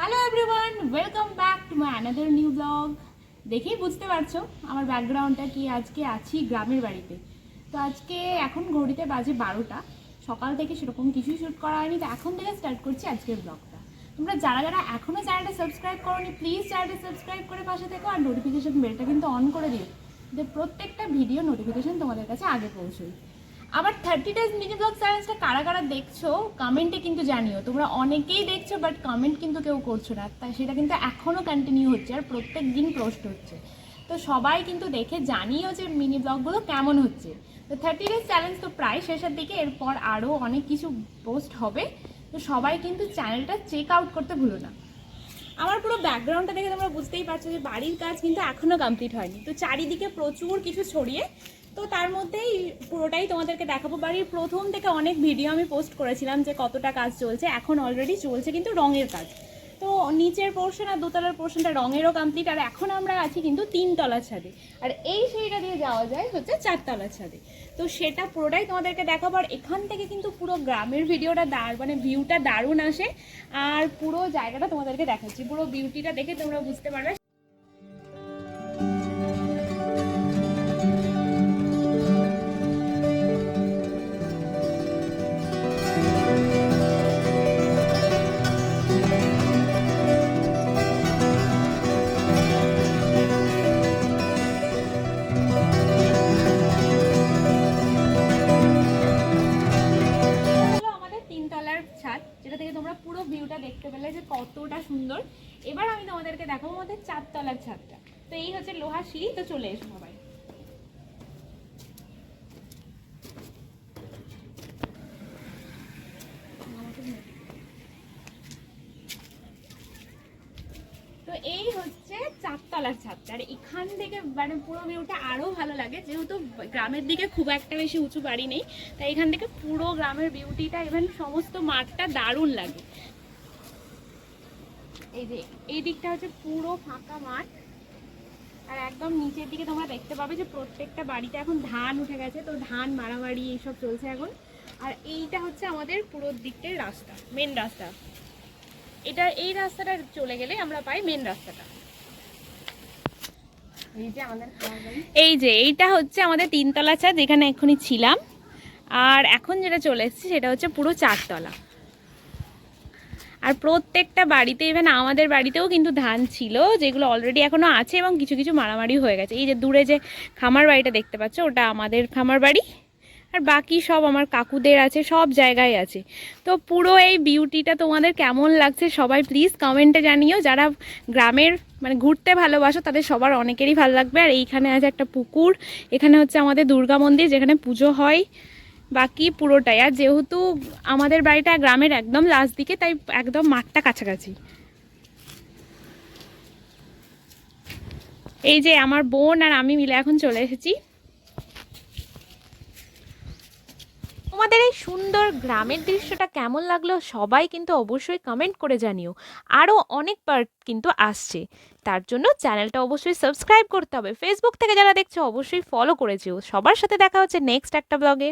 Hello everyone welcome back to my another new blog দেখেই বুঝতে পারছ আমার ব্যাকগ্রাউন্ডটা কি আজকে আছি গ্রামের বাড়িতে। তো আজকে এখন ঘড়িতে বাজে বারোটা। সকাল থেকে সেরকম কিছুই শ্যুট করা হয়নি। তো এখন থেকে স্টার্ট করছি আজকের ব্লগটা তোমরা যারা যারা এখনও চ্যানেলটা সাবস্ক্রাইব করোনি প্লিজ চ্যানেলটা সাবস্ক্রাইব করে পাশে থেকো আর নোটিফিকেশন বেলটা কিন্তু অন করে দিও। যে প্রত্যেকটা ভিডিও নোটিফিকেশন তোমাদের কাছে আগে পৌঁছয়। আবার থার্টি ডেজ মিনি ব্লগ চ্যালেঞ্জটা কারা কারা দেখছ কমেন্টে কিন্তু জানিও। তোমরা অনেকেই দেখছ বাট কমেন্ট কিন্তু কেউ করছ না। তাই সেটা কিন্তু এখনও কন্টিনিউ হচ্ছে আর প্রত্যেক দিন পোস্ট হচ্ছে। তো সবাই কিন্তু দেখে জানিও যে মিনি ব্লগগুলো কেমন হচ্ছে। তো থার্টি ডেজ চ্যালেঞ্জ তো প্রায় শেষের দিকে, এরপর আরও অনেক কিছু পোস্ট হবে। তো সবাই কিন্তু চ্যানেলটা চেক আউট করতে ভুলো না। আমার পুরো ব্যাকগ্রাউন্ডটা দেখে তোমরা বুঝতেই পারছ যে বাড়ির কাজ কিন্তু এখনও কমপ্লিট হয়নি। তো চারিদিকে প্রচুর কিছু ছড়িয়ে তো তার মধ্যেই পুরোটাই তোমাদেরকে দেখাবো। বাড়ির প্রথম থেকে অনেক ভিডিও আমি পোস্ট করেছিলাম যে কতটা কাজ চলছে। এখন অলরেডি চলছে কিন্তু রঙের কাজ। তো নিচের পোর্শন আর দোতলার পোর্শনটা রঙেরও কমপ্লিট আর এখন আমরা আছি কিন্তু তিনতলার ছাদে। আর এই সেইটা দিয়ে যাওয়া যায় হচ্ছে চারতলার ছাদে। তো সেটা পুরোটাই তোমাদেরকে দেখাবো, আর এখান থেকে কিন্তু পুরো গ্রামের ভিডিওটা দার মানে ভিউটা দারুণ আসে। আর পুরো জায়গাটা তোমাদেরকে দেখাচ্ছি। পুরো বিউটিটা দেখে তোমরা বুঝতে পারবে যেটা থেকে তোমরা পুরো ভিউটা দেখতে পেলে যে কতটা সুন্দর। এবার আমি তোমাদেরকে দেখাবো আমাদের চারতলার ছাদটা। তো এই হচ্ছে লোহা সিঁড়ি, তো চলে এসো সবাই। এই চারতলার ছাদটা আর এখান থেকে মানে পুরো ভিউটা আরও ভালো লাগে। যেহেতু গ্রামের দিকে খুব একটা বেশি উঁচু বাড়ি নেই, তাই এখান থেকে পুরো গ্রামের বিউটিটা ইভেন সমস্ত মাঠটা দারুণ লাগে। এই যে, এই দিকটা হচ্ছে পুরো ফাঁকা মাঠ। আর একদম নিচের দিকে তোমরা দেখতে পাবে যে প্রত্যেকটা বাড়িতে এখন ধান উঠে গেছে, তো ধান মারামারি এইসব চলছে এখন। আর এইটা হচ্ছে আমাদের পুরো দিকটার রাস্তা মেন রাস্তা। এটা এই রাস্তাটা চলে গেলে আমরা পাই মেন রাস্তাটা। এই যে, এইটা হচ্ছে আমাদের তিনতলা ছাদ, যেখানে এক্ষুনি ছিলাম। আর এখন যেটা চলে এসেছি, সেটা হচ্ছে পুরো চারতলা। আর প্রত্যেকটা বাড়িতে ইভেন আমাদের বাড়িতেও কিন্তু ধান ছিল, যেগুলো অলরেডি এখনও আছে এবং কিছু কিছু মারামারি হয়ে গেছে। এই যে দূরে যে খামার বাড়িটা দেখতে পাচ্ছ, ওটা আমাদের খামার বাড়ি। আর বাকি সব আমার কাকুদের আছে, সব জায়গায় আছে। তো পুরো এই বিউটিটা তোমাদের কেমন লাগছে সবাই প্লিজ কমেন্টে জানিও। যারা গ্রামের মানে ঘুরতে ভালোবাসো, তাদের সবার অনেকেরই ভালো লাগবে। আর এইখানে আছে একটা পুকুর, এখানে হচ্ছে আমাদের দুর্গা মন্দির, যেখানে পুজো হয়। বাকি পুরোটাই। আর যেহেতু আমাদের বাড়িটা গ্রামের একদম লাস্ট দিকে, তাই একদম মাঠটা কাছাকাছি। এই যে আমার বোন আর আমি মিলে এখন চলে এসেছি। তোমাদের এই সুন্দর গ্রামের দৃশ্যটা কেমন লাগল সবাই কিন্তু অবশ্যই কমেন্ট করে জানিও। আরও অনেক পার্ট কিন্তু আসছে। তার জন্য চ্যানেলটা অবশ্যই সাবস্ক্রাইব করতে হবে। ফেসবুক থেকে যারা দেখছ, অবশ্যই ফলো করেছিও সবার সাথে দেখা হচ্ছে নেক্সট একটা ব্লগে